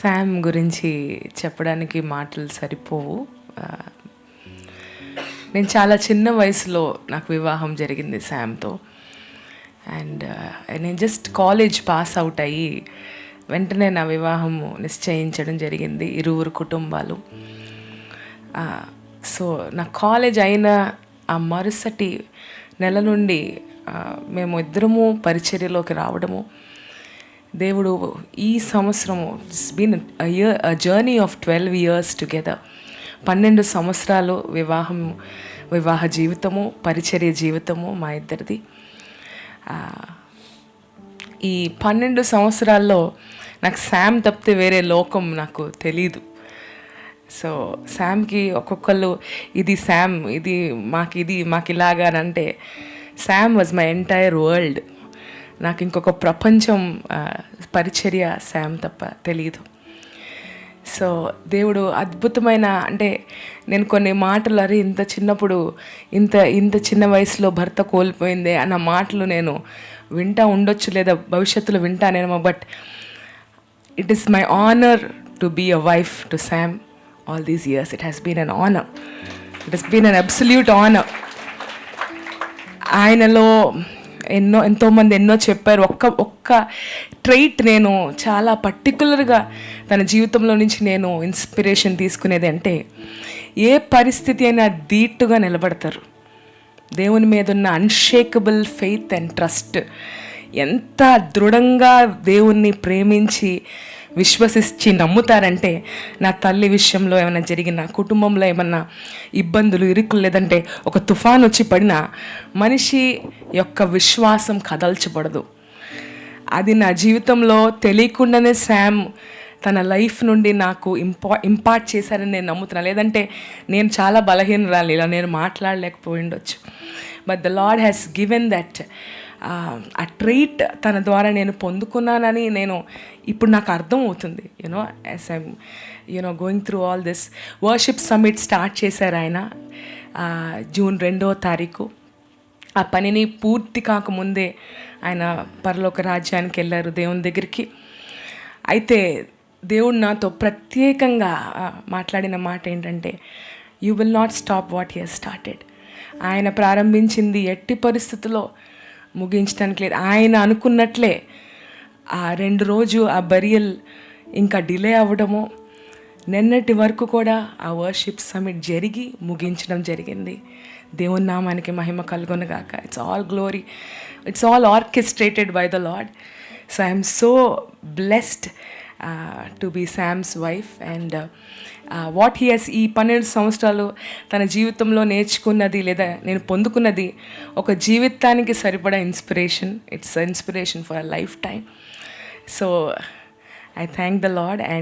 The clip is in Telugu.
శామ్ గురించి చెప్పడానికి మాటలు సరిపోవు. నేను చాలా చిన్న వయసులో నాకు వివాహం జరిగింది శామ్తో అండ్ నేను జస్ట్ కాలేజ్ పాస్ అవుట్ అయ్యి వెంటనే నా వివాహము నిశ్చయించడం జరిగింది ఇరువురు కుటుంబాలు. సో నా కాలేజ్ అయిన ఆ మరుసటి నెల నుండి మేము ఇద్దరము పరిచర్యలోకి రావడము దేవుడు ఈ సంవత్సరము it's been year journey of twelve years together పన్నెండు సంవత్సరాలు వివాహం వివాహ జీవితము పరిచర్య జీవితము మా ఇద్దరిది. ఈ పన్నెండు సంవత్సరాల్లో నాకు శామ్ తప్పితే వేరే లోకం నాకు తెలీదు. సో శామ్కి ఒక్కొక్కళ్ళు ఇది శామ్ ఇది మాకు ఇది మాకు ఇలాగా అని అంటే Sam was my entire world నాకు ఇంకొక ప్రపంచం పరిచర్య శామ్ తప్ప తెలియదు సో దేవుడు అద్భుతమైన అంటే నేను కొన్ని మాటలు అరే ఇంత చిన్నప్పుడు ఇంత ఇంత చిన్న వయసులో భర్త కోల్పోయిందే అన్న మాటలు నేను వింటా ఉండొచ్చు లేదా భవిష్యత్తులో వింటానేమో but it is my honour to be a wife to Sam all these years it has been an honour it has been an absolute honour ఆయనలో ఎన్నో ఎంతోమంది ఎన్నో చెప్పారు. ఒక్క ఒక్క ట్రైట్ నేను చాలా పర్టికులర్గా తన జీవితంలో నుంచి నేను ఇన్స్పిరేషన్ తీసుకునేది అంటే ఏ పరిస్థితి అయినా ధీటుగా నిలబడతారు. దేవుని మీద ఉన్న అన్షేకబుల్ ఫెయిత్ అండ్ ట్రస్ట్ ఎంత దృఢంగా దేవుణ్ణి ప్రేమించి విశ్వసించి నమ్ముతారంటే నా తల్లి విషయంలో ఏమైనా జరిగిన కుటుంబంలో ఏమన్నా ఇబ్బందులు ఇరుకులు లేదంటే ఒక తుఫాన్ వచ్చి పడినా మనిషి యొక్క విశ్వాసం కదల్చబడదు. అది నా జీవితంలో తెలియకుండానే శామ్ తన లైఫ్ నుండి నాకు ఇంపా ఇంపార్ట్ చేశారని నేను నమ్ముతున్నాను లేదంటే నేను చాలా బలహీనరాలి ఇలా నేను మాట్లాడలేకపోయిండొచ్చు ఉండొచ్చు. But the Lord has given that a treat తన ద్వారా నేను పొందుకున్నానని నేను ఇప్పుడు నాకు అర్థం అవుతుంది you know as I'm you know going through all this worship summit start చేశారు ఆయన జూన్ రెండవ తారీఖు. ఆ పనిని పూర్తి కాకముందే ఆయన పరలోక రాజ్యానికి వెళ్ళారు దేవుని దగ్గరికి. అయితే దేవుడు నాతో ప్రత్యేకంగా మాట్లాడిన మాట ఏంటంటే you will not stop what he started ఆయన ప్రారంభించింది ఎట్టి పరిస్థితుల్లో ముగించడానికి లేదు. ఆయన అనుకున్నట్లే ఆ రెండు రోజు ఆ బరియల్ ఇంకా డిలే అవ్వడము. నిన్నటి వరకు కూడా ఆ వర్షిప్ సమిట్ జరిగి ముగించడం జరిగింది. దేవుని నామానికి మహిమ కలుగొనగాక. It's all glory it's all orchestrated by the Lord so I'm so blessed to be Sam's wife and what he ఈ పన్నెండు సంవత్సరాలు తన జీవితంలో నేర్చుకున్నది లేదా నేను పొందుకున్నది ఒక జీవితానికి సరిపడా inspiration it's inspiration for a lifetime so I thank the Lord and